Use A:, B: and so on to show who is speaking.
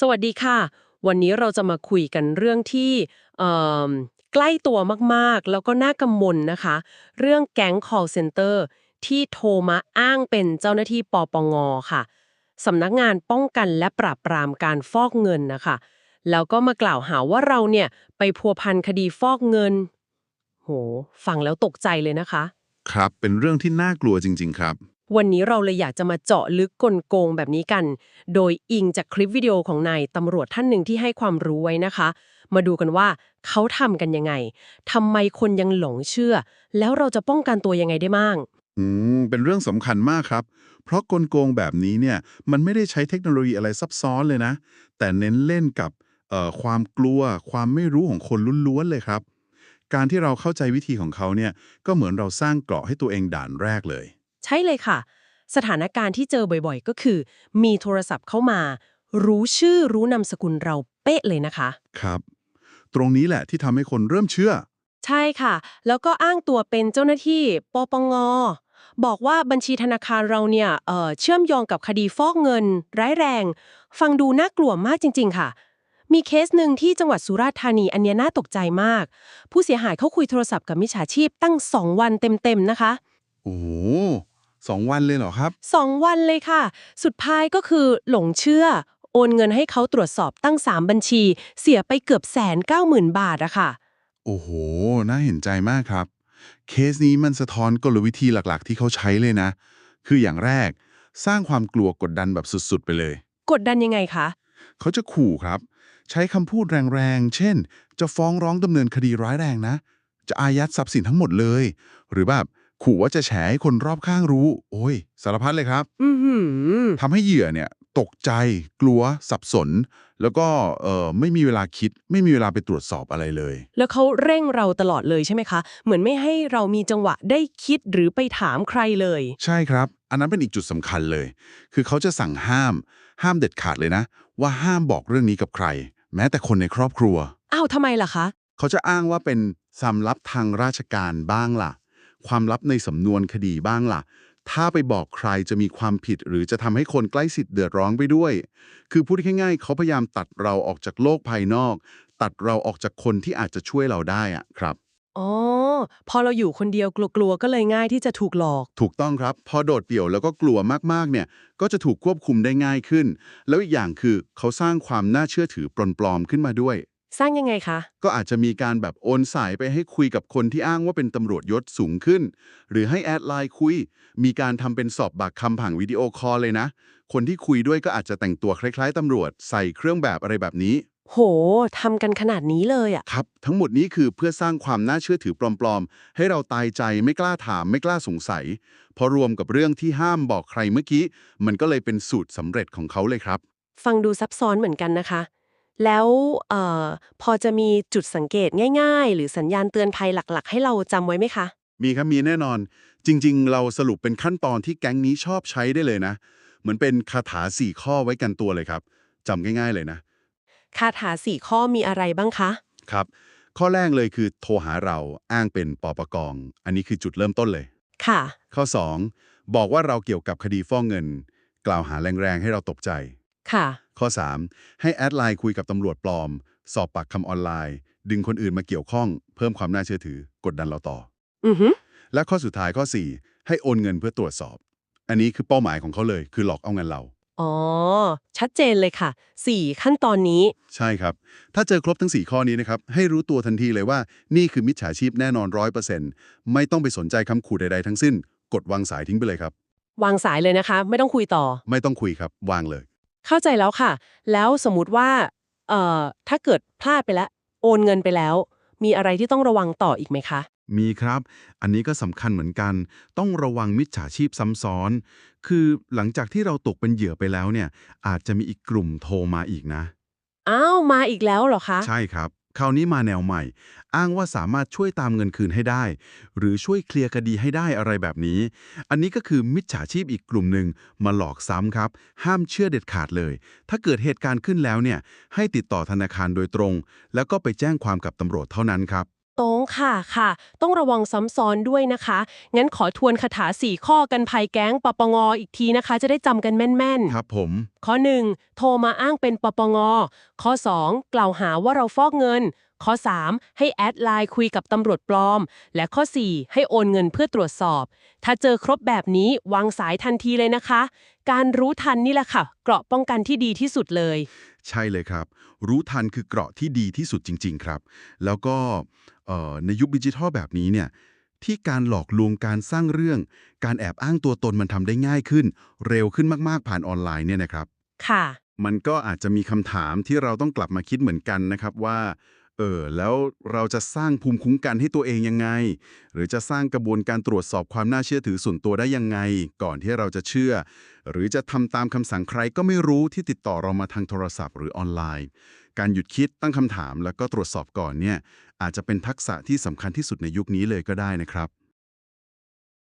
A: สวัสดีค่ะ วันนี้เราจะมาคุยกันเรื่องที่เอิ่มใกล้ตัวมากๆ แล้วก็น่ากังวลนะคะ เรื่องแก๊ง call center ที่โทรมาอ้างเป็นเจ้าหน้าที่ปปงค่ะสำนักงานป้องกันและปราบปรามการฟอกเงินนะคะ แล้วก็มากล่าวหาว่าเราเนี่ยไปพัวพันคดีฟอกเงิน โห ฟังแล้วตกใจเลยนะคะ
B: ครับ เป็นเรื่องที่น่ากลัวจริง ๆ ครับ
A: วันนี้เราเลยอยากจะมาเจาะลึกกลโกงแบบนี้กัน โดยอิงจากคลิปวิดีโอของนายตำรวจท่านหนึ่งที่ให้ความรู้ไว้นะคะ มาดูกันว่าเขาทำกันยังไงทำไมคนยังหลงเชื่อ แล้วเราจะป้องกันตัวยังไงได้บ้าง
B: อืมเป็นเรื่องสำคัญมากครับ เพราะกลโกงแบบนี้เนี่ยมันไม่ได้ใช้เทคโนโลยีอะไรซับซ้อนเลยนะ แต่เน้นเล่นกับเอ่อความกลัว ความไม่รู้ของคนล้วนๆเลยครับ การที่เราเข้าใจวิธีของเขาเนี่ยก็เหมือนเราสร้างเกราะให้ตัวเองด่านแรกเลย
A: ใช่เลยค่ะ สถานการณ์ที่เจอบ่อยๆ ก็คือ มีโทรศัพท์เข้ามา รู้ชื่อรู้นามสกุลเราเป๊ะเลยนะคะ
B: ครับ ตรงนี้แหละที่ทำให้คนเริ่มเชื่อ
A: ใช่ค่ะ แล้วก็อ้างตัวเป็นเจ้าหน้าที่ปปงบอกว่าบัญชีธนาคารเราเนี่ยเอ่อเชื่อมโยงกับคดีฟอกเงิน ร้ายแรง ฟังดูน่ากลัวมากจริง ๆ ค่ะ มีเคสหนึ่งที่จังหวัดสุราษฎร์ธานีอันเนี้ยน่าตกใจมาก ผู้เสียหายเขาคุยโทรศัพท์กับมิจฉาชีพตั้ง 2 วันเต็ม ๆ นะคะ
B: โอ้ โหสองวันเลยเหรอครับ
A: 2 วันเลยค่ะ สุดท้ายก็คือหลงเชื่อ โอนเงินให้เขาตรวจสอบตั้ง 3 บัญชี เสียไปเกือบแสนเก้าหมื่นบาทอะค่ะ
B: โอ้โห น่าเห็นใจมากครับ เคสนี้มันสะท้อนกลวิธีหลักๆ ที่เขาใช้เลยนะ คืออย่างแรก สร้างความกลัวกดดันแบบสุดๆ ไปเลย
A: กดดันยังไงคะ
B: เขาจะขู่ครับ ใช้คำพูดแรงๆ เช่น จะฟ้องร้องดำเนินคดีร้ายแรงนะ จะอายัดทรัพย์สินทั้งหมดเลย หรือแบบ ขู่ว่าจะแฉให้คนรอบข้างรู้ โอ้ย สารพัดเลยครับ
A: อือหือ
B: ทำให้เหยื่อเนี่ย ตกใจ กลัว สับสน แล้วก็เอ่อไม่มีเวลาคิด ไม่มีเวลาไปตรวจสอบอะไรเลย
A: แล้วเขาเร่งเราตลอดเลยใช่ไหมคะ เหมือนไม่ให้เรามีจังหวะได้คิดหรือไปถามใครเลย
B: ใช่ครับ อันนั้นเป็นอีกจุดสำคัญเลย คือเขาจะสั่งห้าม ห้ามเด็ดขาดเลยนะ ว่าห้ามบอกเรื่องนี้กับใคร แม้แต่คนในครอบครัว
A: อ้าวทำไมล่ะคะ
B: เขาจะอ้างว่าเป็นความลับทางราชการบ้างล่ะ ความลับในสำนวนคดีบ้างล่ะ ถ้าไปบอกใครจะมีความผิดหรือจะทำให้คนใกล้สิทธิ์เดือดร้อนไปด้วย คือพูดง่ายๆ เขาพยายามตัดเราออกจากโลกภายนอก ตัดเราออกจากคนที่อาจจะช่วยเราได้อะครับ
A: อ๋อ พอเราอยู่คนเดียวกลัวๆ ก็เลยง่ายที่จะถูกหลอก
B: ถูกต้องครับ พอโดดเดี่ยวแล้วก็กลัวมากๆ เนี่ย ก็จะถูกควบคุมได้ง่ายขึ้น แล้วอีกอย่างคือเขาสร้างความน่าเชื่อถือปลอมๆ ขึ้นมาด้วย
A: สร้างยังไงคะ
B: ก็อาจจะมีการแบบโอนสายไปให้คุยกับคนที่อ้างว่าเป็นตำรวจยศสูงขึ้น หรือให้แอดไลน์คุย มีการทำเป็นสอบปากคำผ่านวิดีโอคอลเลยนะ คนที่คุยด้วยก็อาจจะแต่งตัวคล้ายๆตำรวจ ใส่เครื่องแบบอะไรแบบนี้
A: โหทำกันขนาดนี้เลยอะ
B: ครับ ทั้งหมดนี้คือเพื่อสร้างความน่าเชื่อถือปลอมๆ ให้เราตายใจไม่กล้าถามไม่กล้าสงสัยพอรวมกับเรื่องที่ห้ามบอกใครเมื่อกี้ มันก็เลยเป็นสูตรสำเร็จของเขาเลยครับ
A: ฟังดูซับซ้อนเหมือนกันนะคะ แล้วเอ่อพอจะมีจุดสังเกตง่าย ๆ หรือสัญญาณเตือนภัยหลักๆ ให้เราจำไว้ไหมคะ
B: มีครับมีแน่นอน จริง ๆ เราสรุปเป็นขั้นตอนที่แก๊งนี้ชอบใช้ได้เลยนะ เหมือนเป็นคาถาสี่ข้อไว้กันตัวเลยครับจำง่าย ๆ เลยนะ
A: คาถาสี่ข้อมีอะไรบ้างคะ
B: ครับ ข้อแรกเลยคือโทรหาเราอ้างเป็นปปกอง อันนี้คือจุดเริ่มต้นเลย
A: ค่ะ
B: ข้อ 2 บอกว่าเราเกี่ยวกับคดีฟ้องเงิน กล่าวหาแรงๆให้เราตกใจ
A: ค่ะ
B: ข้อ 3 ให้แอดไลน์คุยกับตำรวจปลอม สอบปากคำออนไลน์ ดึงคนอื่นมาเกี่ยวข้อง เพิ่มความน่าเชื่อถือ กดดันเราต่อ
A: อือหือ
B: และข้อสุดท้ายข้อ 4 ให้โอนเงินเพื่อตรวจสอบ อันนี้คือเป้าหมายของเขาเลย คือหลอกเอาเงินเรา
A: อ๋อ ชัดเจนเลยค่ะสี่ขั้นตอนนี้
B: ใช่ครับ ถ้าเจอครบทั้ง 4 ข้อนี้นะครับ ให้รู้ตัวทันทีเลยว่า นี่คือมิจฉาชีพแน่นอนร้อยเปอร์เซ็นต์ไม่ต้องไปสนใจคำขู่ใดๆทั้งสิ้น กดวางสายทิ้งไปเลยครับ
A: วางสายเลยนะคะ ไม่ต้องคุยต่อ
B: ไม่ต้องคุยครับ วางเลย
A: เข้าใจแล้วค่ะ แล้วสมมุติว่า เอ่อ ถ้าเกิดพลาดไปแล้ว โอนเงินไปแล้ว มีอะไรที่ต้องระวังต่ออีกไหมคะ
B: มีครับ อันนี้ก็สำคัญเหมือนกัน ต้องระวังมิจฉาชีพซ้ำซ้อน คือหลังจากที่เราตกเป็นเหยื่อไปแล้วเนี่ย อาจจะมีอีกกลุ่มโทรมาอีกนะ
A: อ้าว มาอีกแล้วเหรอคะ
B: ใช่ครับ คราวนี้มาแนวใหม่ อ้างว่าสามารถช่วยตามเงินคืนให้ได้ หรือช่วยเคลียร์คดีให้ได้อะไรแบบนี้ อันนี้ก็คือมิจฉาชีพอีกกลุ่มหนึ่งมาหลอกซ้ำครับ ห้ามเชื่อเด็ดขาดเลย ถ้าเกิดเหตุการณ์ขึ้นแล้วเนี่ยให้ติดต่อธนาคารโดยตรง แล้วก็ไปแจ้งความกับตำรวจเท่านั้นครับ
A: ตรงค่ะค่ะ ต้องระวังซ้ำซ้อนด้วยนะคะ งั้นขอทวนคาถาสี่ข้อกันภัยแก๊งปปงอีกทีนะคะ จะได้จำกันแม่น
B: ครับผม
A: ๆข้อ 1 โทรมาอ้างเป็นปปง ข้อ 2 กล่าวหาว่าเราฟอกเงิน ข้อ 3 ให้แอดไลน์คุยกับตำรวจปลอม และข้อ 4 ให้โอนเงินเพื่อตรวจสอบ ถ้าเจอครบแบบนี้วางสายทันทีเลยนะคะ การรู้ทันนี่แหละค่ะ เกราะป้องกันที่ดีที่สุดเลย
B: ใช่เลยครับ รู้ทันคือเกราะที่ดีที่สุดจริง ๆ ครับ แล้วก็เอ่อ ในยุคดิจิทัลแบบนี้เนี่ยที่การหลอกลวงการสร้างเรื่อง การแอบอ้างตัวตนมันทำได้ง่ายขึ้น เร็วขึ้นมากๆผ่านออนไลน์เนี่ยนะครับ
A: ค่ะ
B: มันก็อาจจะมีคำถามที่เราต้องกลับมาคิดเหมือนกันนะครับว่าเออแล้วเราจะสร้างภูมิคุ้มกันให้ตัวเองยังไง หรือจะสร้างกระบวนการตรวจสอบความน่าเชื่อถือส่วนตัวได้ยังไง ก่อนที่เราจะเชื่อ หรือจะทำตามคำสั่งใครก็ไม่รู้ที่ติดต่อเรามาทางโทรศัพท์หรือออนไลน์ การหยุดคิดตั้งคำถามแล้วก็ตรวจสอบก่อนเนี่ย อาจจะเป็นทักษะที่สำคัญที่สุดในยุคนี้เลยก็ได้นะครับ